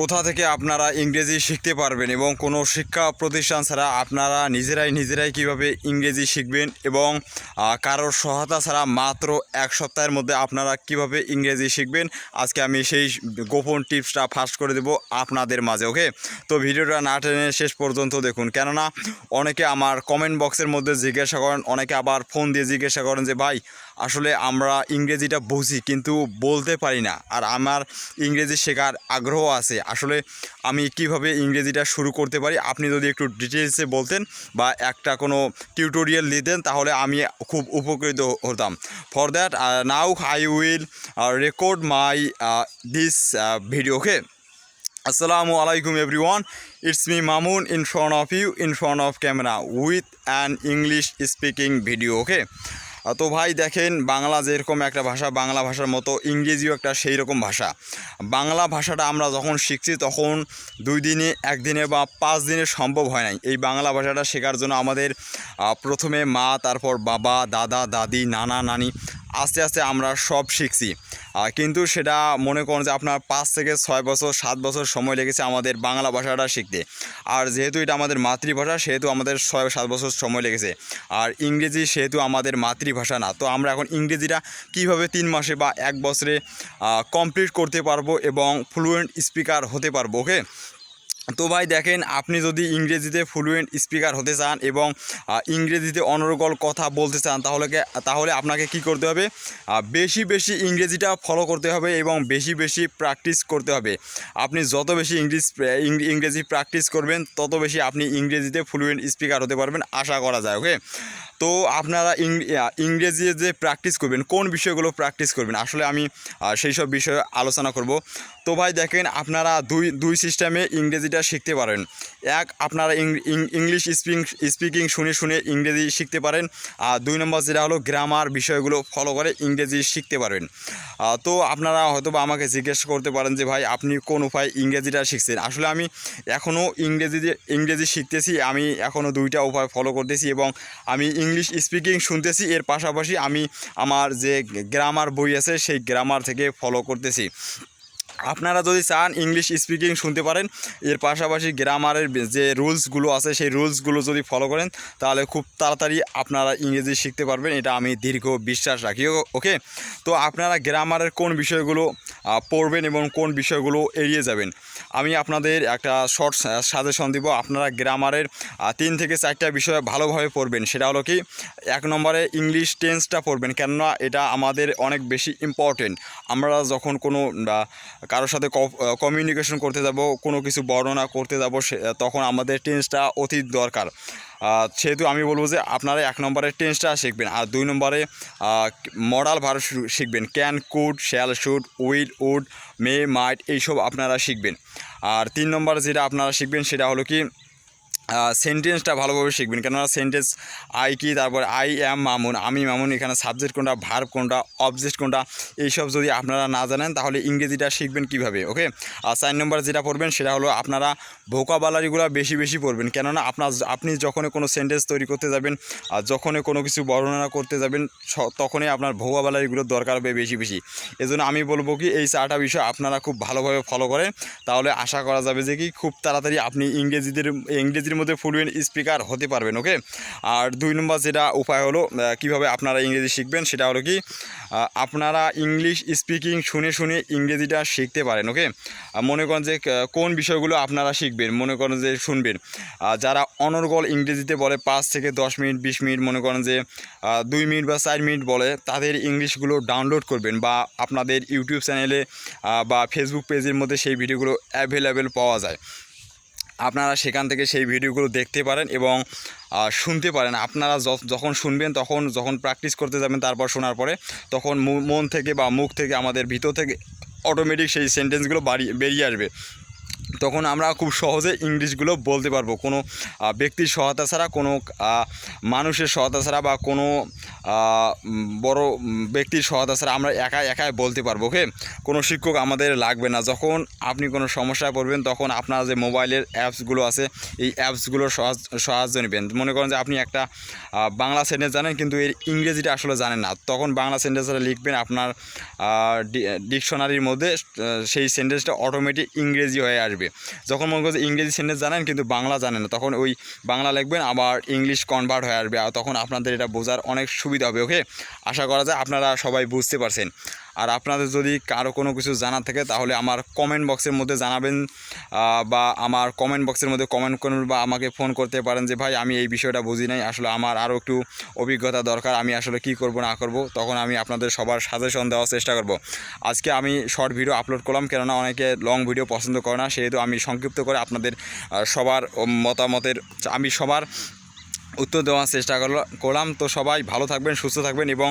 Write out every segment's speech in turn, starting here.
কোথা থেকে আপনারা ইংরেজি শিখতে পারবেন এবং কোনো শিক্ষা প্রতিষ্ঠান ছাড়া আপনারা নিজেরাই নিজেরাই কীভাবে ইংরেজি শিখবেন এবং কারোর সহায়তা ছাড়া মাত্র এক সপ্তাহের মধ্যে আপনারা কীভাবে ইংরেজি শিখবেন, আজকে আমি সেই গোপন টিপসটা ফার্স্ট করে দেব আপনাদের মাঝে, ওকে? তো ভিডিওটা না টেনে শেষ পর্যন্ত দেখুন, কেননা অনেকে আমার কমেন্ট বক্সের মধ্যে জিজ্ঞাসা করেন, অনেকে আবার ফোন দিয়ে জিজ্ঞাসা করেন যে, ভাই আসলে আমরা ইংরেজিটা বুঝি কিন্তু বলতে পারি না। আর আমার ইংরেজি শেখার আগ্রহ আছে। আসলে আমি কীভাবে ইংরেজিটা শুরু করতে পারি? আপনি যদি একটু ডিটেলসে বলতেন বা একটা কোনো টিউটোরিয়াল দিতেন তাহলে আমি খুব উপকৃত হতাম। For that now I will record my this video okay Assalamu alaikum everyone. It's me Mamun in front of you in front of camera with an English speaking video Okay. তো ভাই দেখেন, বাংলা যেরকম একটা ভাষা, বাংলা ভাষার মতো ইংরেজিও একটা সেই রকম ভাষা। বাংলা ভাষাটা আমরা যখন শিখছি, তখন দুই দিনে একদিনে বা পাঁচ দিনে সম্ভব হয় নাই। এই বাংলা ভাষাটা শেখার জন্য আমাদের প্রথমে মা, তারপর বাবা, দাদা, দাদি, নানা, নানি, আস্তে আস্তে আমরা সব শিখছি। কিন্তু সেটা মনে করুন যে আপনার পাঁচ থেকে ছয় বছর, সাত বছর সময় লেগেছে আমাদের বাংলা ভাষাটা শিখতে। আর যেহেতু এটা আমাদের মাতৃভাষা, সেহেতু আমাদের ছয় সাত বছর সময় লেগেছে। আর ইংরেজি সেহেতু আমাদের মাতৃভাষা না। তো আমরা এখন ইংরেজিটা কীভাবে তিন মাসে বা এক বছরে কমপ্লিট করতে পারব এবং ফ্লুয়েন্ট স্পিকার হতে পারব ওকে তো ভাই দেখেন, আপনি যদি ইংরেজিতে ফ্লুয়েন্ট স্পিকার হতে চান এবং ইংরেজিতে অনর্গল কথা বলতে চান, তাহলে তাহলে আপনাকে কি করতে হবে? বেশি বেশি ইংরেজিটা ফলো করতে হবে এবং বেশি বেশি প্র্যাকটিস করতে হবে। আপনি যত বেশি ইংলিশ ইংরেজি প্র্যাকটিস করবেন, তত বেশি আপনি ইংরেজিতে ফ্লুয়েন্ট স্পিকার হতে পারবেন, আশা করা যায় ওকে তো আপনারা ইংরেজি যে প্র্যাকটিস করবেন কোন বিষয়গুলো প্র্যাকটিস করবেন আসলে আমি সেই সব বিষয়ে আলোচনা করব। তো ভাই দেখেন আপনারা দুই দুই সিস্টেমে ইংরেজিটা শিখতে পারেন। এক আপনারা ইংলিশ স্পিং স্পিকিং শুনে শুনে ইংরেজি শিখতে পারেন। আর দুই নম্বর যেটা হলো গ্রামার বিষয়গুলো ফলো করে ইংরেজি শিখতে পারবেন আহ, তো আপনারা হয়তো বা আমাকে জিজ্ঞেস করতে পারেন যে ভাই আপনি কোন উপায় ইংরেজিটা শিখছেন? আসলে আমি এখনও ইংরেজি ইংরেজি শিখতেছি আমি এখনও দুইটা উপায় ফলো করতেছি এবং আমি ইংলিশ স্পিকিং শুনতেছি, এর পাশাপাশি আমি আমার যে গ্রামার বই আছে, সেই গ্রামার থেকে ফলো করতেছি। আপনারা যদি চান ইংলিশ স্পিকিং শুনতে পারেন, এর পাশাপাশি গ্রামারের যে রুলসগুলো আছে, সেই রুলসগুলো যদি ফলো করেন, তাহলে খুব তাড়াতাড়ি আপনারা ইংরেজি শিখতে পারবেন, এটা আমি দীর্ঘ বিশ্বাস রাখি ওকে? তো আপনারা গ্রামারের কোন বিষয়গুলো পড়বেন এবং কোন বিষয়গুলো এড়িয়ে যাবেন? আমি আপনাদের একটা শর্ট সাজেশন দিব। আপনারা গ্রামারের তিন থেকে চারটা বিষয় ভালোভাবে পড়বেন। সেটা হলো কি, এক নম্বরে ইংলিশ টেন্সটা পড়বেন, কেননা এটা আমাদের অনেক বেশি ইম্পর্টেন্ট আমরা যখন কোনো কারোর সাথে কমিউনিকেশন করতে যাব, কোনো কিছু বর্ণনা করতে যাব তখন আমাদের টেন্সটা অতি দরকার। সেহেতু আমি বলব যে আপনারা এক নম্বরে টেন্সটা শিখবেন, আর দুই নম্বরে মডাল ভার শিখবেন। Can, could, shall, should, will, would, may, might, এইসব আপনারা শিখবেন। আর তিন নম্বর যেটা আপনারা শিখবেন সেটা হলো কি সেন্টেন্সটা ভালোভাবে শিখবেন। কেননা সেন্টেন্স আই কি, তারপর আই অ্যাম মামুন, আমি মামুন, এখানে সাবজেক্ট কোনটা ভার্ব কোনটা অবজেক্ট কোনটা, এইসব যদি আপনারা না জানেন, তাহলে ইংরেজিটা শিখবেন কীভাবে ওকে আর চার নম্বর যেটা পড়বেন, সেটা হলো আপনারা ভোকাবালারিগুলো বেশি বেশি পড়বেন। কেননা আপনার আপনি যখনই কোনো সেন্টেন্স তৈরি করতে যাবেন, আর যখনই কোনো কিছু বর্ণনা করতে যাবেন তখনই আপনার ভোকাবালারিগুলোর দরকার হবে বেশি বেশি। এজন্য আমি বলব কি, এই চারটা বিষয় আপনারা খুব ভালোভাবে ফলো করেন। তাহলে আশা করা যাবে যে কি, খুব তাড়াতাড়ি আপনি ইংরেজিদের, ইংরেজির মধ্যে ফ্লুয়েন্ট স্পিকার হতে পারবেন, ওকে? আর দুই নম্বর যেটা উপায় হলো কীভাবে আপনারা ইংরেজি শিখবেন সেটা হলো কি আপনারা ইংলিশ স্পিকিং শুনে শুনে ইংরেজিটা শিখতে পারেন, ওকে? মনে করেন যে কোন বিষয়গুলো আপনারা শিখবেন, মনে করেন যে শুনবেন। যারা অনর্গল ইংরেজিতে বলে পাঁচ থেকে দশ মিনিট, বিশ মিনিট, মনে করেন যে দুই মিনিট বা চার মিনিট বলে, তাদের ইংলিশগুলো ডাউনলোড করবেন বা আপনাদের ইউটিউব চ্যানেলে বা ফেসবুক পেজের মধ্যে সেই ভিডিওগুলো অ্যাভেলেবেল পাওয়া যায়। আপনারা সেখান থেকে সেই ভিডিওগুলো দেখতে পারেন এবং শুনতে পারেন। আপনারা যখন শুনবেন তখন, যখন প্র্যাকটিস করতে যাবেন তারপর শোনার পরে, তখন মন থেকে বা মুখ থেকে আমাদের ভিতর থেকে অটোমেটিক সেই সেন্টেন্সগুলো বাড়িয়ে বেরিয়ে আসবে। তখন আমরা খুব সহজে ইংলিশগুলো বলতে পারব। কোনো ব্যক্তির সহায়তা ছাড়া, কোনো মানুষের সহায়তা ছাড়া বা কোনো বড় ব্যক্তির সহায়তা ছাড়া আমরা একা, একাই বলতে পারব, ওকে? কোনো শিক্ষক আমাদের লাগবে না। যখন আপনি কোনো সমস্যায় পড়বেন, তখন আপনার যে মোবাইলের অ্যাপসগুলো আছে, এই অ্যাপসগুলোর সাহায্য নেবেন। মনে করেন যে আপনি একটা বাংলা সেন্টেন্স জানেন, কিন্তু এর ইংরেজিটা আসলে জানেন না। তখন বাংলা সেন্টেন্সটা লিখবেন আপনার ডিকশনারির মধ্যে সেই সেন্টেন্সটা অটোমেটিক ইংরেজি হয়ে আসবে। যখন মনে করছে ইংরেজি সেন্টেন্স জানেন কিন্তু বাংলা জানেন না, তখন ওই বাংলা লিখবেন, আবার ইংলিশ কনভার্ট হয়ে আসবে। আর তখন আপনাদের এটা বোঝার অনেক সুবিধা হবে ওকে আশা করা যায় আপনারা সবাই বুঝতে পারছেন। আর আপনাদের যদি কারও কোনো কিছু জানার থাকে, তাহলে আমার কমেন্ট বক্সের মধ্যে জানাবেন বা আমার কমেন্ট বক্সের মধ্যে কমেন্ট করুন, বা আমাকে ফোন করতে পারেন যে, ভাই, আমি এই বিষয়টা বুঝি নাই, আসলে আমার আরও একটু অভিজ্ঞতা দরকার, আমি আসলে কি করব, না করব? তখন আমি আপনাদের সবার সাজেশন দেওয়ার চেষ্টা করব। আজকে আমি শর্ট ভিডিও আপলোড করলাম, কেননা অনেকে লং ভিডিও পছন্দ করে না, সেহেতু আমি সংক্ষিপ্ত করে আপনাদের সবার মতামতের, আমি সবার উত্তর দেওয়ার চেষ্টা করল- করলাম। তো সবাই ভালো থাকবেন, সুস্থ থাকবেন এবং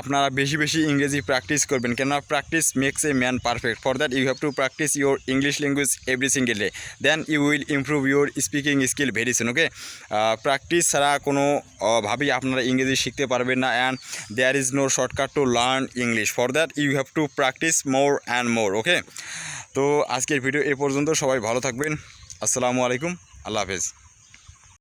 আপনারা বেশি বেশি ইংরেজি প্র্যাকটিস করবেন। কেননা practice makes a man perfect for that you have to practice your English language every single day then you will improve your speaking skill very soon okay practice ছাড়া কোনো ভাবেই আপনারা ইংরেজি শিখতে পারবেন না and there is no shortcut to learn English for that you have to practice more and more okay তো আজকের ভিডিও এ পর্যন্ত সবাই ভালো থাকবেন। আসসালামু আলাইকুম। আল্লাহ হাফেজ।